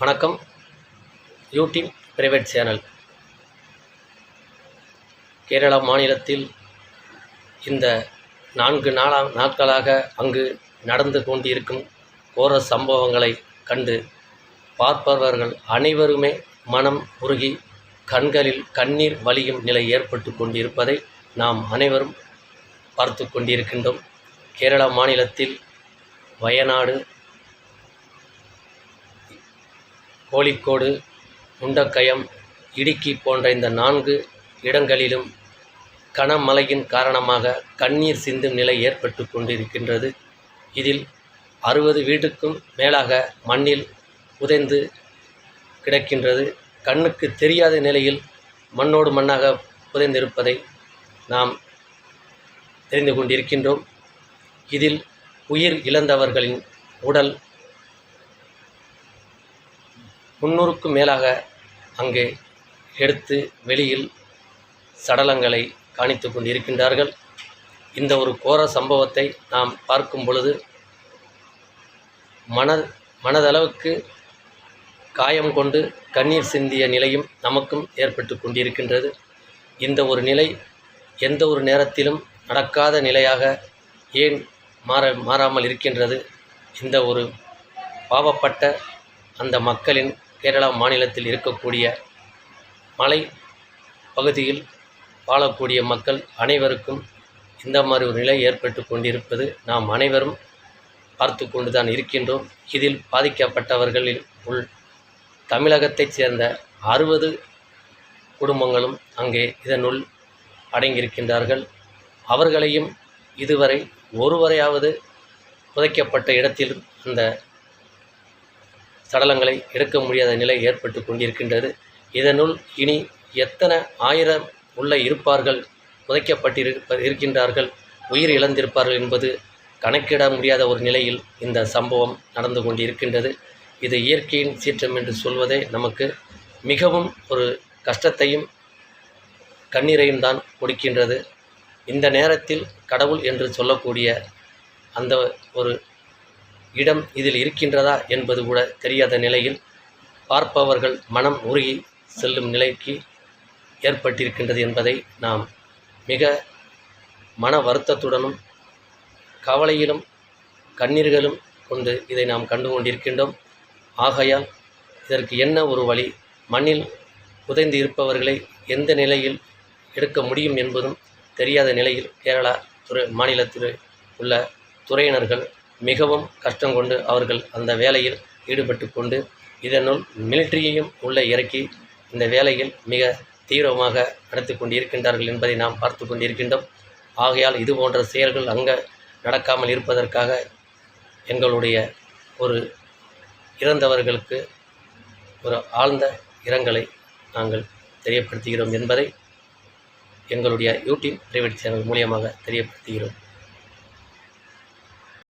வணக்கம். YouTube private channel. Kerala மாநிலத்தில் இந்த நான்கு நாளா நாட்களாக அங்கு நடந்து கொண்டிருக்கும் கோர சம்பவங்களை கண்டு பார்ப்பவர்கள் அனைவருமே மனம் உருகி கண்களில் கண்ணீர் வலியும் நிலை ஏற்பட்டு கொண்டிருப்பதை நாம் அனைவரும் பார்த்து கொண்டிருக்கின்றோம். கேரளா மாநிலத்தில் வயநாடு கோழிக்கோடு முண்டக்கயம் இடுக்கி போன்ற இந்த நான்கு இடங்களிலும் கனமழையின் காரணமாக கண்ணீர் சிந்தும் நிலை ஏற்பட்டு கொண்டிருக்கின்றது. இதில் அறுபது வீட்டுக்கும் மேலாக மண்ணில் புதைந்து கிடக்கின்றது. கண்ணுக்கு தெரியாத நிலையில் மண்ணோடு மண்ணாக புதைந்திருப்பதை நாம் தெரிந்து கொண்டிருக்கின்றோம். இதில் உயிர் இழந்தவர்களின் உடல் முன்னூறுக்கும் மேலாக அங்கே எடுத்து வெளியில் சடலங்களை காணித்து கொண்டிருக்கின்றார்கள். இந்த ஒரு கோர சம்பவத்தை நாம் பார்க்கும் பொழுது மன மனதளவுக்கு காயம் கொண்டு கண்ணீர் சிந்திய நிலையும் நமக்கும் ஏற்பட்டு கொண்டிருக்கின்றது. இந்த ஒரு நிலை எந்த ஒரு நேரத்திலும் நடக்காத நிலையாக ஏன் மாற மாறாமல் இருக்கின்றது. இந்த ஒரு பாவப்பட்ட அந்த மக்களின் கேரளா மாநிலத்தில் இருக்கக்கூடிய மலை பகுதியில் வாழக்கூடிய மக்கள் அனைவருக்கும் இந்த மாதிரி ஒரு நிலை ஏற்பட்டு கொண்டிருப்பது நாம் அனைவரும் பார்த்து கொண்டு தான் இருக்கின்றோம். இதில் பாதிக்கப்பட்டவர்களில் உள் தமிழகத்தைச் சேர்ந்த அறுபது குடும்பங்களும் அங்கே இதனுள் அடங்கியிருக்கின்றார்கள். அவர்களையும் இதுவரை ஒருவரையாவது புதைக்கப்பட்ட இடத்தில் அந்த சடலங்களை எடுக்க முடியாத நிலை ஏற்பட்டு கொண்டிருக்கின்றது. இதனுள் இனி எத்தனை ஆயிரம் உள்ள இருப்பார்கள் புதைக்கப்பட்டிருப்ப இருக்கின்றார்கள் உயிர் இழந்திருப்பார்கள் என்பது கணக்கிட முடியாத ஒரு நிலையில் இந்த சம்பவம் நடந்து கொண்டிருக்கின்றது. இது இயற்கையின் சீற்றம் என்று சொல்வதே நமக்கு மிகவும் ஒரு கஷ்டத்தையும் கண்ணீரையும் தான் கொடுக்கின்றது. இந்த நேரத்தில் கடவுள் என்று சொல்லக்கூடிய அந்த ஒரு இடம் இதில் இருக்கின்றதா என்பது கூட தெரியாத நிலையில் பார்ப்பவர்கள் மனம் உருகி செல்லும் நிலைக்கு ஏற்பட்டிருக்கின்றது என்பதை நாம் மிக மன வருத்தத்துடனும் கவலையிலும் கண்ணீர்களும் கொண்டு இதை நாம் கண்டு கொண்டிருக்கின்றோம் ஆகையால் இதற்கு என்ன ஒரு வழி? மண்ணில் புதைந்து இருப்பவர்களை எந்த நிலையில் எடுக்க முடியும் என்பதும் தெரியாத நிலையில் கேரளா துறை மாநிலத்தில் உள்ள துறையினர்கள் மிகவும் கஷ்டம் கொண்டு அவர்கள் அந்த வேலையில் ஈடுபட்டு கொண்டு இதனுள் மிலிட்ரியையும் உள்ளே இறக்கி இந்த வேலையில் மிக தீவிரமாக நடத்தி கொண்டிருக்கின்றார்கள் என்பதை நாம் பார்த்து கொண்டிருக்கின்றோம். ஆகையால் இது போன்ற செயல்கள் அங்கே நடக்காமல் இருப்பதற்காக எங்களுடைய ஒரு இறந்தவர்களுக்கு ஒரு ஆழ்ந்த இரங்கலை நாங்கள் தெரியப்படுத்துகிறோம் என்பதை எங்களுடைய யூடியூப் பிரைவேட் சேனல் மூலியமாக தெரியப்படுத்துகிறோம்.